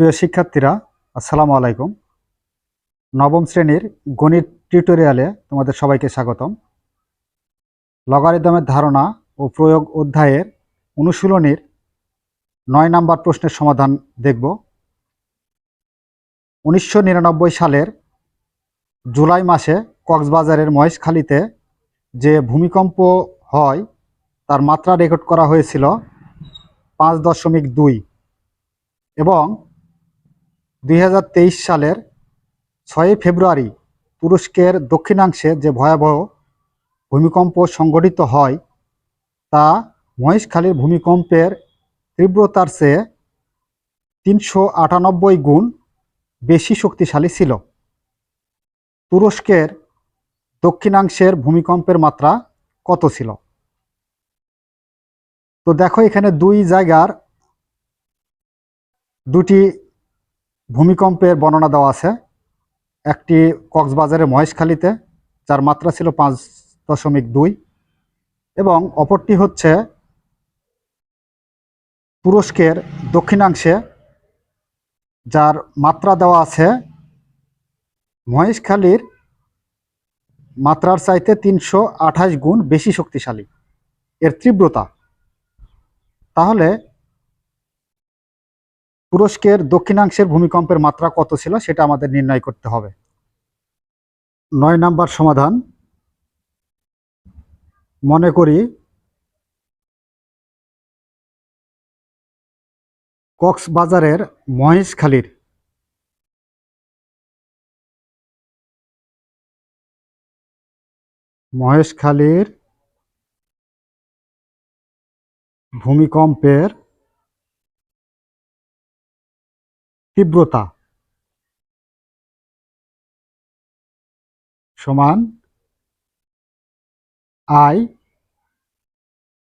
প্রিয় শিক্ষার্থীরা, আসসালামু আলাইকুম। নবম শ্রেণির গণিত টিউটোরিয়ালে তোমাদের সবাইকে স্বাগতম। লগারিদমের ধারণা ও প্রয়োগ অধ্যায়ের অনুশীলনীর নয় নাম্বার প্রশ্নের সমাধান দেখব। উনিশশো নিরানব্বই সালের জুলাই মাসে কক্সবাজারের মহেশখালীতে যে ভূমিকম্প হয়, তার মাত্রা রেকর্ড করা হয়েছিল পাঁচ দশমিক দুই এবং দুই হাজার তেইশ সালের ছয়ই ফেব্রুয়ারি তুরস্কের দক্ষিণাংশে যে ভয়াবহ ভূমিকম্প সংঘটিত হয়, তা মহেশখালীর ভূমিকম্পের তীব্রতার চেয়ে তিনশো আটানব্বই গুণ বেশি শক্তিশালী ছিল। তুরস্কের দক্ষিণাংশের ভূমিকম্পের মাত্রা কত ছিল? তো দেখো এখানে দুই জায়গার দুটি ভূমিকম্পের বর্ণনা দেওয়া আছে। একটি কক্সবাজারের মহেশখালীতে, যার মাত্রা ছিল পাঁচ দশমিক দুই। এবং অপরটি হচ্ছে তুরস্কের দক্ষিণাংশে, যার মাত্রা দেওয়া আছে মহেশখালীর মাত্রার চাইতে তিনশো আঠাশ গুণ বেশি শক্তিশালী। এর তীব্রতা। তাহলে তুরস্কের দক্ষিণাংশের ভূমিকম্পের মাত্রা কত ছিল সেটা আমাদের নির্ণয় করতে হবে। নয় নাম্বার সমাধান। মনে করি কক্সবাজারের মহেশখালীর মহেশখালীর ভূমিকম্পের তীব্রতা। সমান আই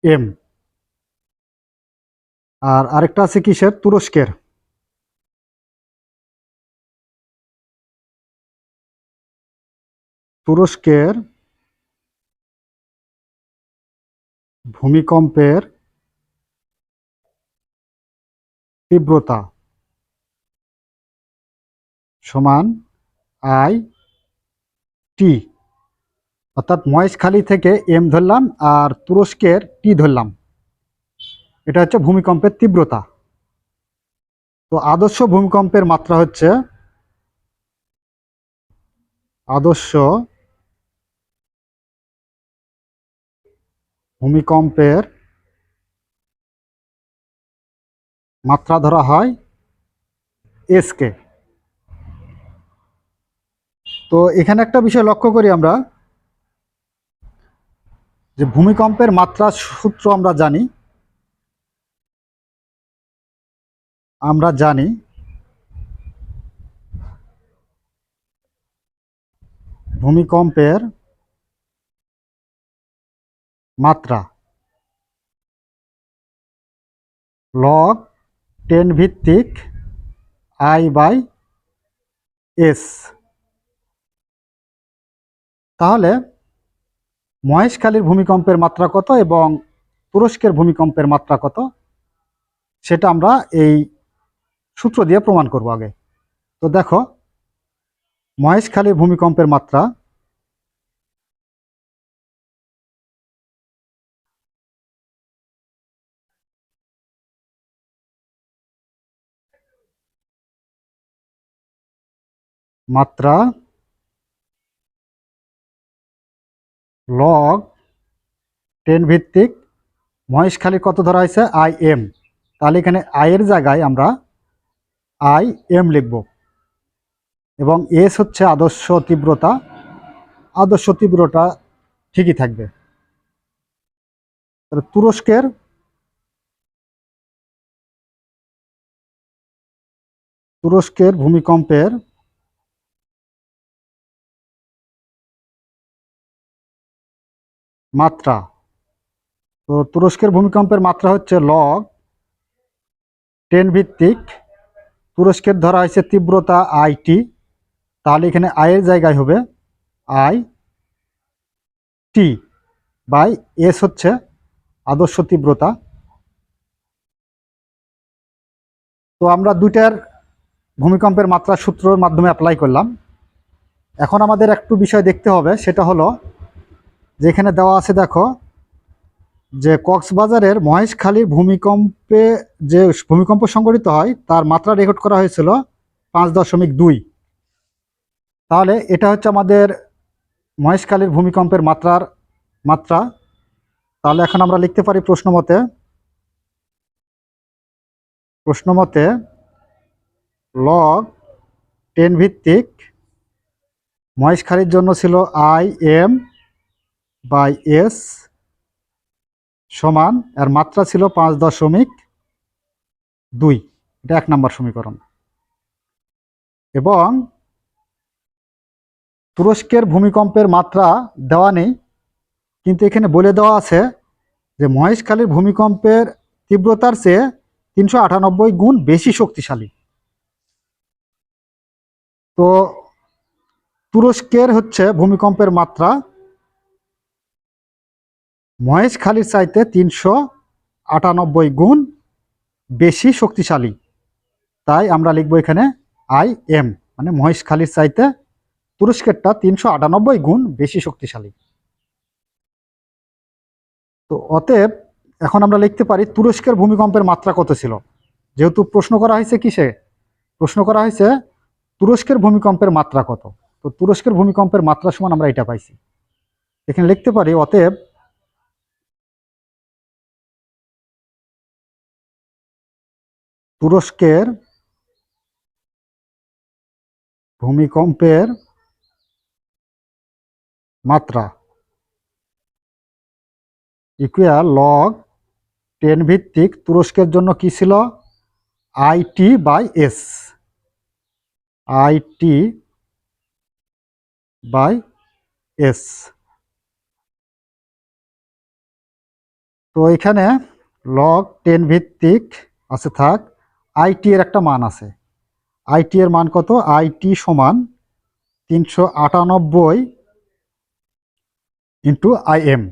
এম আর আরেকটা আছে কিসের? তুরস্কের। তুরস্কের ভূমিকম্পের তীব্রতা। সমান আই টি অর্থাৎ মহেশখালী থেকে এম ধরলাম আর তুরস্কের টি ধরলাম। এটা হচ্ছে ভূমিকম্পের তীব্রতা। তো আদর্শ ভূমিকম্পের মাত্রা হচ্ছে আদর্শ ভূমিকম্পের মাত্রা ধরা হয় এসকে তো এখানে একটা বিষয় লক্ষ্য করি আমরা, যে ভূমিকম্পের মাত্রা সূত্র আমরা জানি। আমরা জানি ভূমিকম্পের মাত্রা লগ টেন ভিত্তিক আই বাই এস তাহলে মহেশখালীর ভূমিকম্পের মাত্রা কত এবং তুরস্কের ভূমিকম্পের মাত্রা কত? সেটা আমরা এই সূত্র দিয়ে প্রমাণ করব আগে। তো দেখো, মহেশখালীর ভূমিকম্পের মাত্রা মাত্রা লগ টেন ভিত্তিক মহেশখালী কত ধরা হয়েছে? আই এম তাহলে এখানে আয়ের জায়গায় আমরা আই এম লিখব। এবং এস হচ্ছে আদর্শ তীব্রতা। আদর্শ তীব্রতা ঠিকই থাকবে। তুরস্কের তুরস্কের ভূমিকম্পের মাত্রা। তো তুরস্কের ভূমিকম্পের মাত্রা হচ্ছে লগ টেন ভিত্তিক। তুরস্কের ধরা হয়েছে তীব্রতা আইটি তাহলে এখানে আয়ের জায়গায় হবে আই টি বাই এস হচ্ছে আদর্শ তীব্রতা। তো আমরা দুইটার ভূমিকম্পের মাত্রা সূত্রের মাধ্যমে অ্যাপ্লাই করলাম। এখন আমাদের একটু বিষয় দেখতে হবে, সেটা হলো যেখানে দেওয়া আছে দেখো যে কক্সবাজারের মহেশখালীর ভূমিকম্পে যে ভূমিকম্প সংঘটিত হয়, তার মাত্রা রেকর্ড করা হয়েছিল পাঁচ দশমিক দুই। তাহলে এটা হচ্ছে আমাদের মহেশখালীর ভূমিকম্পের মাত্রার মাত্রা। তাহলে এখন আমরা লিখতে পারি প্রশ্ন মতে। প্রশ্ন মতে লগ টেন ভিত্তিক মহেশখালীর জন্য ছিল আই এম বাই এস সমান, এর মাত্রা ছিল পাঁচ দশমিক দুই। এটা এক নম্বর সমীকরণ। এবং তুরস্কের ভূমিকম্পের মাত্রা দেওয়া নেই, কিন্তু এখানে বলে দেওয়া আছে যে মহেশখালীর ভূমিকম্পের তীব্রতার চেয়ে তিনশো আটানব্বই গুণ বেশি শক্তিশালী। তো তুরস্কের হচ্ছে ভূমিকম্পের মাত্রা মহেশখালীর চাইতে তিনশো আটানব্বই গুণ বেশি শক্তিশালী। তাই আমরা লিখব এখানে আই এম মানে মহেশখালীর চাইতে তুরস্কেরটা তিনশো আটানব্বই গুণ বেশি শক্তিশালী। তো অতএব এখন আমরা লিখতে পারি তুরস্কের ভূমিকম্পের মাত্রা কত ছিল? যেহেতু প্রশ্ন করা হয়েছে কিসে? প্রশ্ন করা হয়েছে তুরস্কের ভূমিকম্পের মাত্রা কত? তো তুরস্কের ভূমিকম্পের মাত্রা সমান আমরা এটা পাইছি। এখানে লিখতে পারি অতএব তুরস্কের ভূমিকম্পের মাত্রা। ইকুয়াল লগ টেন ভিত্তিক তুরস্কের জন্য কি ছিল? IT by S. IT by S. তো এখানে লগ টেন ভিত্তিক আছে, থাক। আইটি এর একটা মান আছে। আইটি এর মান কত? আইটি সমান তিনশো আটানব্বই ইন্টু আইএম।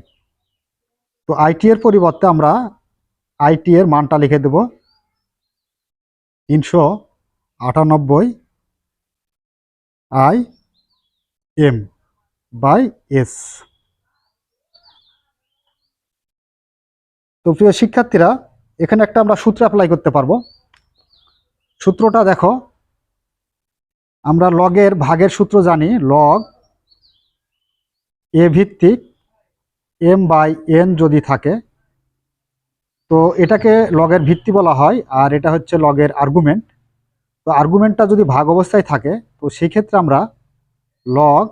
তো আইটি এর পরিবর্তে আমরা আইটি এর মানটা লিখে দেব। তিনশো আটানব্বই আই এম বাই এস। তো প্রিয় শিক্ষার্থীরা, এখানে একটা আমরা সূত্র অ্যাপ্লাই করতে পারব। সূত্রটা দেখো। আমরা লগের ভাগের সূত্র জানি লগ এ ভিত্তিক এম বাই এন যদি থাকে, তো এটাকে লগের ভিত্তি বলা হয়, আর এটা হচ্ছে লগের আর্গুমেন্ট তো আর্গুমেন্টটা যদি ভাগ অবস্থায় থাকে, তো সেই ক্ষেত্রে আমরা লগ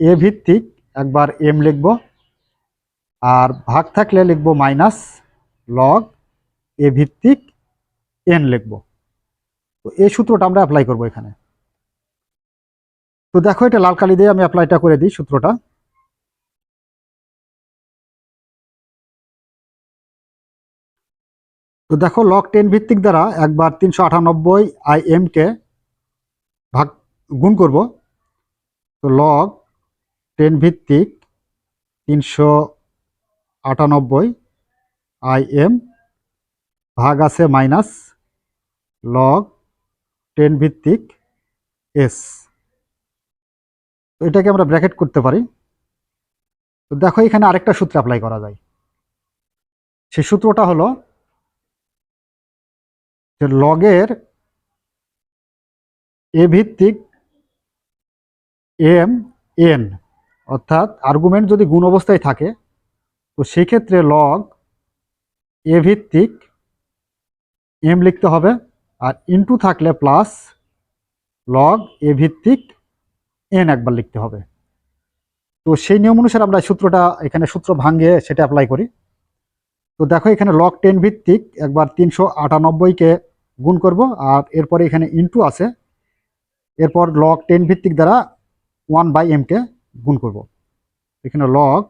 এ ভিত্তিক একবার এম লিখব, আর ভাগ থাকলে লিখব মাইনাস লগ এ ভিত্তিক এন লিখব। তো এই সূত্রটা আমরা অ্যাপ্লাই করব এখানে। তো দেখো, এটা লাল কালি দিয়ে আমি অ্যাপ্লাইটা করে দিই সূত্রটা। তো দেখো লক টেন ভিত্তিক দ্বারা একবার তিনশো আটানব্বই আই এমকে ভাগ, গুণ করব। তো লগ টেন ভিত্তিক তিনশো আটানব্বই আই এম ভাগ আছে মাইনাস লগ টেন ভিত্তিক এস। তো এটাকে আমরা ব্র্যাকেট করতে পারি। তো দেখো এখানে আরেকটা সূত্র অ্যাপ্লাই করা যায়। সেই সূত্রটা হলো যে লগের এ ভিত্তিক এম, এন, অর্থাৎ আর্গুমেন্ট যদি গুণ অবস্থায় থাকে, তো সেই ক্ষেত্রে লগ এ ভিত্তিক এম লিখতে হবে। আর ইনটু থাকলে প্লাস লগ এ ভিত্তিক এন একবার লিখতে হবে। তো সেই নিয়ম অনুসারে আমরা সূত্রটা, এখানে সূত্র ভাঙিয়ে সেটা অ্যাপ্লাই করি। তো দেখো এখানে লগ টেন ভিত্তিক, একবার তিনশো আটানব্বইকে গুণ করব, আর এরপরে এখানে ইনটু আছে। এরপর লগ টেন ভিত্তিক দ্বারা ওয়ান বাই এমকে গুণ করব। এখানে লগ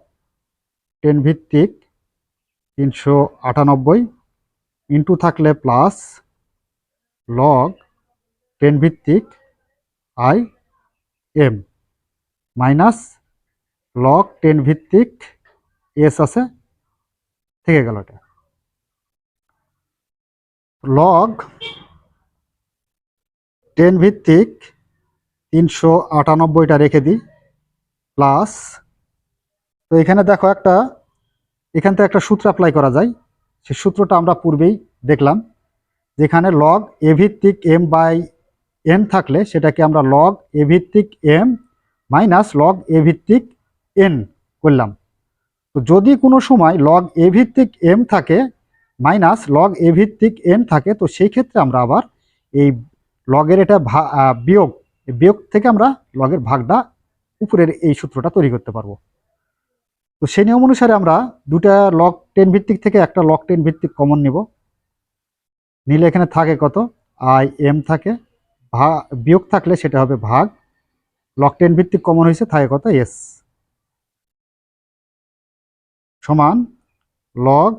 টেন ভিত্তিক, তিনশো আটানব্বই ইন্টু থাকলে প্লাস লগ টেন ভিত্তিক I M minus log ten ভিত্তিক এস আছে, থেকে গেল এটা। লগ টেন ভিত্তিক তিনশো আটানব্বইটা রেখে দিই প্লাস তো এখানে দেখো একটা, এখান থেকে একটা সূত্র অ্যাপ্লাই করা যায়। সেই সূত্রটা আমরা পূর্বেই দেখলাম। যেখানে লগ এ ভিত্তিক এম বাই এন থাকলে সেটাকে আমরা লগ এ ভিত্তিক এম মাইনাস লগ এ ভিত্তিক এন করলাম। তো যদি কোনো সময় লগ এ ভিত্তিক এম থাকে মাইনাস লগ এ ভিত্তিক এন থাকে, তো সেই ক্ষেত্রে আমরা আবার এই লগের এটা বিয়োগ বিয়োগ থেকে আমরা লগের ভাগটা উপরের এই সূত্রটা তৈরি করতে পারব। তো সেই নিয়ম অনুসারে আমরা দুটা লগ টেন ভিত্তিক থেকে একটা লগ টেন ভিত্তিক কমন নিব। নিলে এখানে থাকে কত? আই এম থাকে। বিয়োগ থাকলে সেটা হবে ভাগ। লক টেন ভিত্তিক কমন হয়েছে, থাকে কত? এস সমান লগ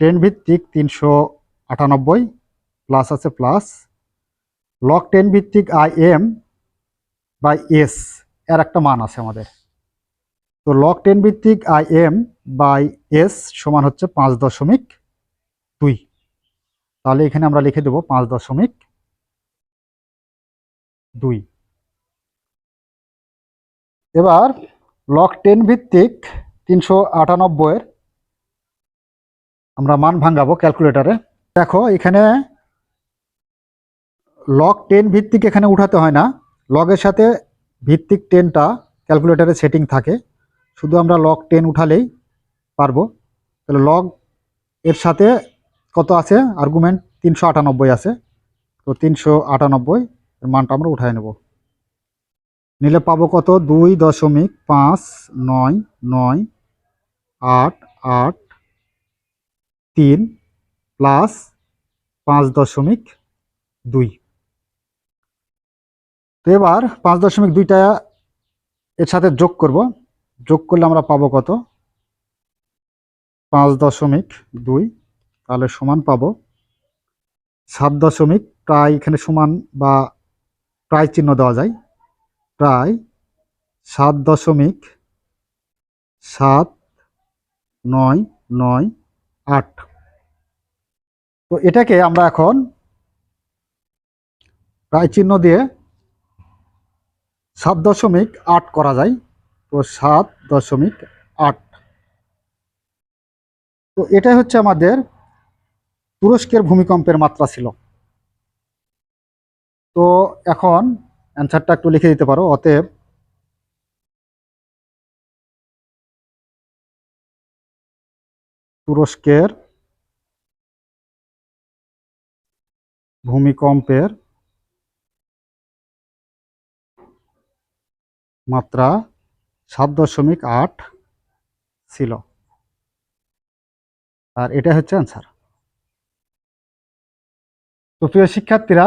টেন ভিত্তিক তিনশো আটানব্বই প্লাস আছে প্লাস লক টেন ভিত্তিক আই এম বাই এস এর একটা মান আছে আমাদের। তো লক টেন ভিত্তিক আই এম বাই এস সমান হচ্ছে পাঁচ দশমিক দুই। তাহলে এখানে আমরা লিখে দেব পাঁচ দশমিক দুই। এবার লক টেন ভিত্তিক তিনশো আটানব্বইয়ের আমরা মান ভাঙাবো ক্যালকুলেটারে দেখো, এখানে লক টেন ভিত্তিক এখানে উঠাতে হয় না। লগের সাথে ভিত্তিক টেনটা ক্যালকুলেটারে সেটিং থাকে। শুধু আমরা লক টেন উঠালেই পারব। তাহলে লগ এর সাথে কত আছে? আর্গুমেন্ট তিনশো আটানব্বই আছে। তো তিনশো আটানব্বই, এর মানটা আমরা উঠাই নেব। নিলে পাবো কত? দুই দশমিক পাঁচ, নয় নয় আট আট, তিন, প্লাস পাঁচ দশমিক দুই। তো এবার পাঁচ দশমিক দুইটা এর সাথে যোগ করব। যোগ করলে আমরা পাবো কত? পাঁচ দশমিক দুই। তাহলে সমান পাবো। সাত দশমিক, প্রায় এখানে সমান বা প্রায় চিহ্ন দেওয়া যায়। প্রায় সাত দশমিক সাত নয় নয় আট। তো এটাকে আমরা এখন প্রায় চিহ্ন দিয়ে সাত দশমিক আট করা যায়। তো সাত দশমিক আট। তো এটাই হচ্ছে আমাদের তুরস্কের ভূমিকম্পের মাত্রা ছিল। তো এখন অ্যান্সারটা একটু লিখে দিতে পারো, অতএব তুরস্কের ভূমিকম্পের মাত্রা সাত দশমিক আট ছিল। আর এটা হচ্ছে অ্যান্সার। তো প্রিয় শিক্ষার্থীরা,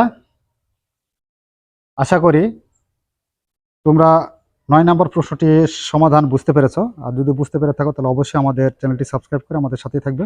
আশা করি তোমরা নয় নম্বর প্রশ্নটির সমাধান বুঝতে পেরেছ। আর যদি বুঝতে পেরে থাকো, তাহলে অবশ্যই আমাদের চ্যানেলটি সাবস্ক্রাইব করে আমাদের সাথেই থাকবে।